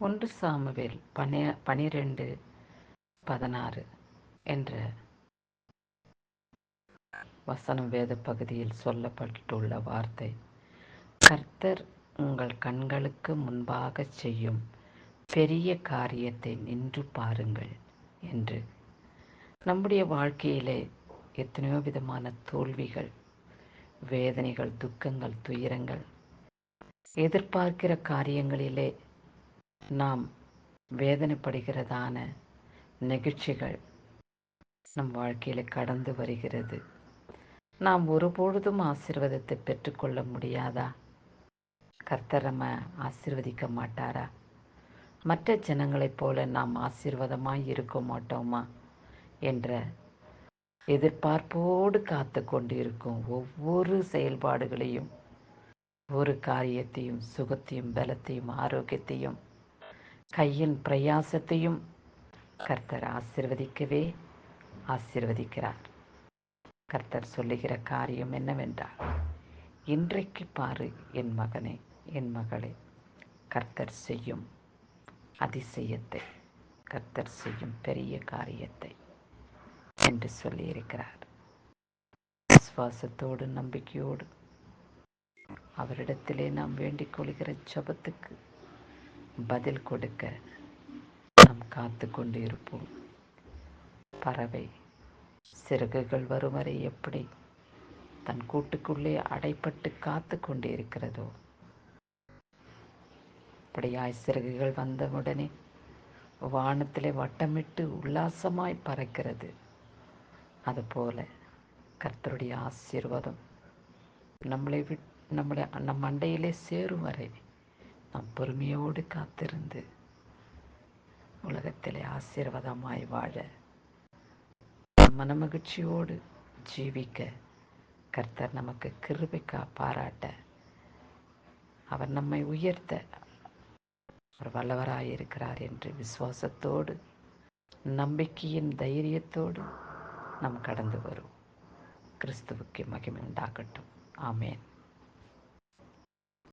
ஒன்று சாமுவேல் பனி பனிரெண்டு பதினாறு என்ற வசனம் வேத பகுதியில் சொல்லப்பட்டுள்ள வார்த்தை. கர்த்தர் உங்கள் கண்களுக்கு முன்பாக செய்யும் பெரிய காரியத்தை நின்று பாருங்கள் என்று. நம்முடைய வாழ்க்கையிலே எத்தனையோ விதமான தோல்விகள் வேதனைகள் துக்கங்கள் துயரங்கள் எதிர்பார்க்கிற காரியங்களிலே நாம் வேதனைப்படுகிறதான நிகழ்ச்சிகள் நம் வாழ்க்கையில் கடந்து வருகிறது. நாம் ஒருபொழுதும் ஆசீர்வாதத்தை பெற்றுக்கொள்ள முடியாதா? கர்த்தர் நம்ம ஆசீர்வதிக்க மாட்டாரா? மற்ற ஜனங்களைப் போல நாம் ஆசீர்வாதமாய் இருக்க மாட்டோமா? என்ற எதிர்பார்ப்போடு காத்து கொண்டிருக்கும் ஒவ்வொரு செயல்பாடுகளையும் ஒரு காரியத்தையும் சுகத்தையும் பலத்தையும் ஆரோக்கியத்தையும் கையின் பிரயாசத்தையும் கர்த்தர் ஆசிர்வதிக்கவே ஆசிர்வதிக்கிறார். கர்த்தர் சொல்லுகிற காரியம் என்னவென்றால் இன்றைக்கு பாரு என் மகனே என் மகளே கர்த்தர் செய்யும் அதிசயத்தை கர்த்தர் செய்யும் பெரிய காரியத்தை என்று சொல்லியிருக்கிறார். விசுவாசத்தோடு நம்பிக்கையோடு அவரிடத்திலே நாம் வேண்டிக் கொள்கிற ஜபத்துக்கு பதில் கொடுக்க நாம் காத்து கொண்டு இருப்போம் பறவை சிறகுகள் வரும் வரை எப்படி தன் கூட்டுக்குள்ளே அடைப்பட்டு காத்து கொண்டு இருக்கிறதோ அப்படியாய் சிறகுகள் வந்தவுடனே வானத்திலே வட்டமிட்டு உல்லாசமாய் பறக்கிறது. அதுபோல கர்த்தருடைய ஆசீர்வாதம் நம்மளை விட் நம்மளை நம் அண்டையிலே சேரும் வரை நாம் பொறுமையோடு காத்திருந்து உலகத்திலே ஆசீர்வாதமாய் வாழ மனமகிழ்ச்சியோடு ஜீவிக்க கர்த்தர் நமக்கு கிருபைக்கா பாராட்ட அவர் நம்மை உயர்த்த அவர் வல்லவராயிருக்கிறார் என்று விசுவாசத்தோடு நம்பிக்கையின் தைரியத்தோடு நாம் கடந்து வரும் கிறிஸ்துவுக்கு மகிமை உண்டாகட்டும். ஆமேன்.